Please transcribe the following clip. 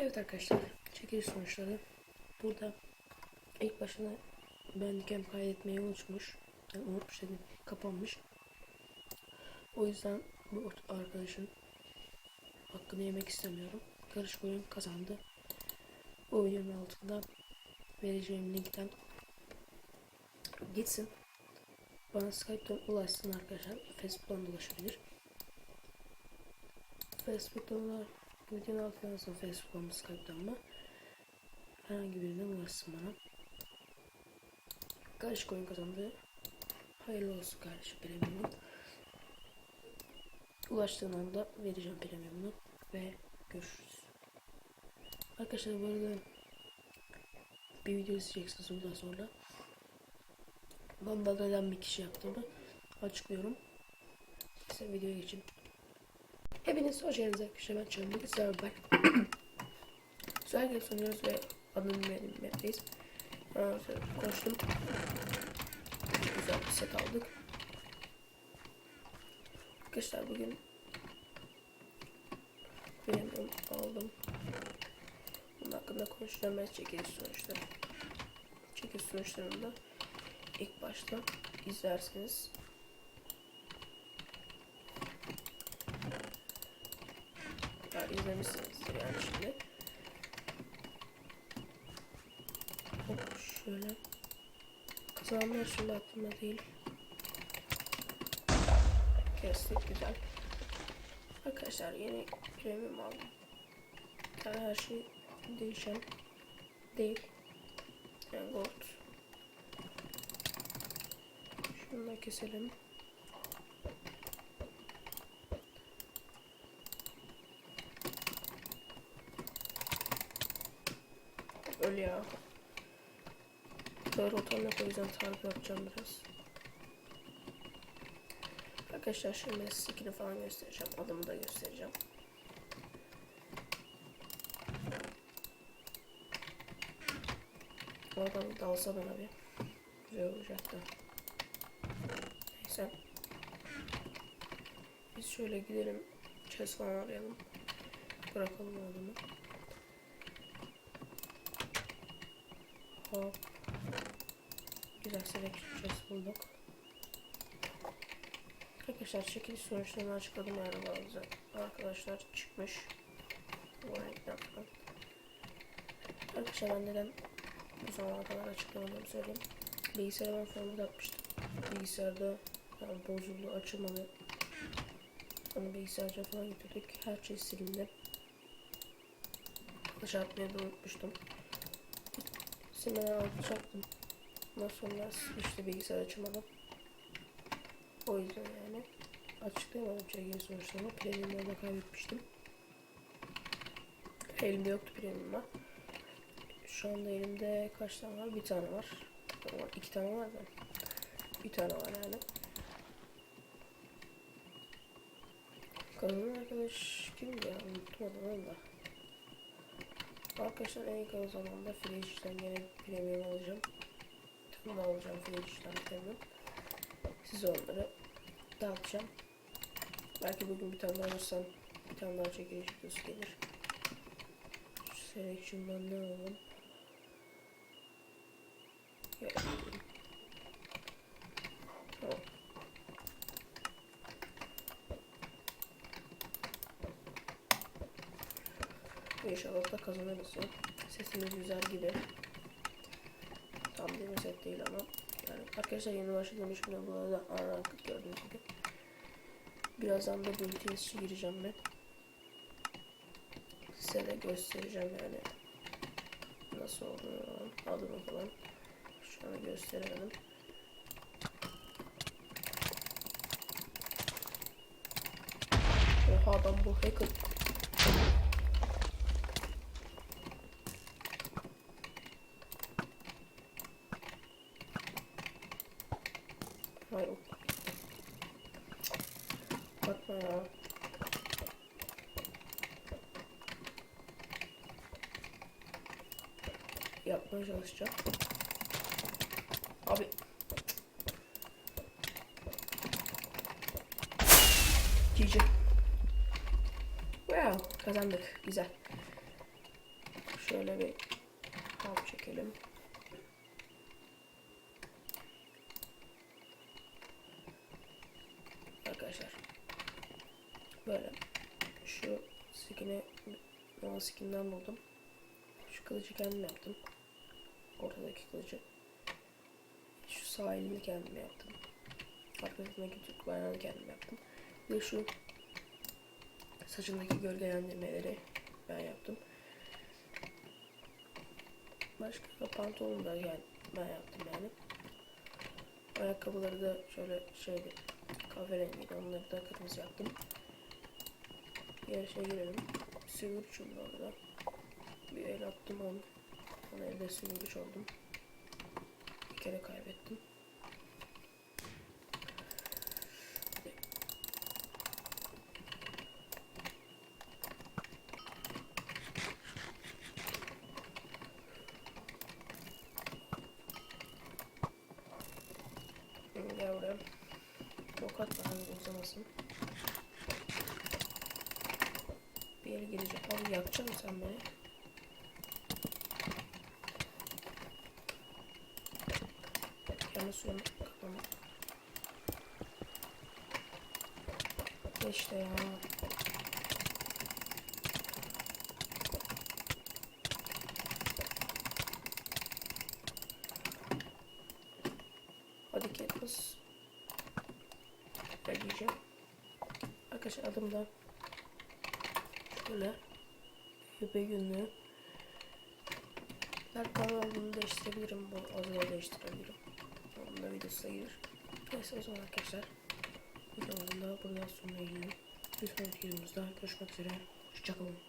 Evet arkadaşlar, çekiliş sonuçları. Burada ilk başına Bandicam kaydetmeyi unutmuş. Yani unutmuş dedim, kapanmış. O yüzden bu arkadaşın hakkını yemek istemiyorum. Karışık oyun kazandı. Bu videonun altında vereceğim linkten gitsin. Bana Skype'dan ulaşsın arkadaşlar. Facebook'tan da ulaşabilir. Facebook'tan ulaş, videonun altına yazın Facebook'tan mı Skype'dan mı? Herhangi birinden ulaşsın bana. Karışık oyun kazandı. Hayırlı olsun kardeşim premiumun. Ulaştığın anda vereceğim premiumunu ve görüşürüz. Arkadaşlar bu arada bir video izleyeceksiniz ondan sonra. Bamba neden bir kişi yaptığımı açıklıyorum. Size videoya geçin. Hepiniz hoş geldiniz arkadaşlar. Ben sizlerle bak. Güzel game sunuyoruz ve adını bilmediğim map'teyiz. Ee, Konuştum. Güzel bir set aldık. Arkadaşlar bugün benim aldım. Bunun hakkında konuşacağım ben çekiliş sonuçları. Çekiliş sonuçlarında ilk başta izlerseniz ya izlemişsinizdir yani şimdi. Hop şöyle. Kazanlar şimdi aklımda değil. Kestik güzel. Arkadaşlar yeni premium aldım. Yani her şey değişen değil. Yani gold. Şunu da keselim. Öl ya. Böyle rotam yok o yüzden tarif yapacağım biraz. Arkadaşlar şimdi skin'i falan göstereceğim. Adımı da göstereceğim. O adam dalsa bana bir güzel olacaktı. Neyse. Biz şöyle gidelim. Chest falan arayalım. Bırakalım adamı. Hop. Güzel chest bulduk. Arkadaşlar çekiliş sonuçlarını açıkladım arabalarımıza. Arkadaşlar çıkmış. Arkadaşlar ben neden bu zamana kadar açıklamadığımı söyleyeyim. Bilgisayara ben falan atmıştım. Bilgisayarda yani bozuldu, açılmadı. Onu bilgisayarca falan götürdük. Her şey silindi. Dışarı atmayı da unutmuştum. Silmeden atacaktım. Ondan sonra işte bilgisayar açılmadı. O yüzden yani açıklayamadım çekili sonuçlarını. Premium'u orada kaybetmiştim. Elimde yoktu premium'da. Şu anda elimde kaç tane var? Bir tane var. İki tane var da. Bir tane var yani. Kazanan arkadaş kimdi ya? Unuttum adını da. Arkadaşlar en yakın zamanda Fresh'ten gene premium alacağım. Tamam alacağım Fresh'ten premium. Size onları dağıtacağım. Belki bugün bir tane daha alırsam bir tane daha çekiliş videosu gelir. Şu selection'dan ne alalım? Ya. Tamam. İnşallah da kazanırız ya. Sesimiz güzel gibi. Tam bir set değil ama. Yani arkadaşlar yeni başladığım bile bu arada unranked gördüğünüz gibi. Birazdan da BTS'e gireceğim ben. Size de göstereceğim yani. Nasıl olduğunu adını falan. Şu an gösteremedim. Oha adam bu hacker. Hayır. Bakma ya. Yapmaya çalışacağım. Abi. GG. Wow, kazandık. Güzel. Şöyle bir alt çekelim. Arkadaşlar. Böyle. Şu skin'i Nova skin'den buldum. Şu kılıcı kendim yaptım. Ortadaki kılıcı. Şu sağ elini kendim yaptım. Arkasındaki Türk bayrağını kendim yaptım. Ve şu saçındaki gölgelendirmeleri ben yaptım. Başka pantolonu da yani ben yaptım yani. Ayakkabıları da şöyle şeydi kahverengiydi onları da kırmızı yaptım. Şey girelim. Sivurçum da orada. Bir el attım onu. Onu elde sivurç oldum. Bir kere kaybettim. Gel buraya. Tokat var hani uzamasın. Bir yere gelecek. Abi yakacak mısın sen beni? Kendi suyunu kapamak. İşte ya. Hadi Katniss. Ben diyeceğim. Arkadaşlar adım da şöyle. Yüpe günlüğü. Her kanalımı değiştirebilirim. Bu azıma değiştirebilirim. Onun da videosu da gelir. Neyse o zaman arkadaşlar. Videomuzun da buradan sonuna gelelim. Bir sonraki videomuzda görüşmek üzere. Hoşçakalın.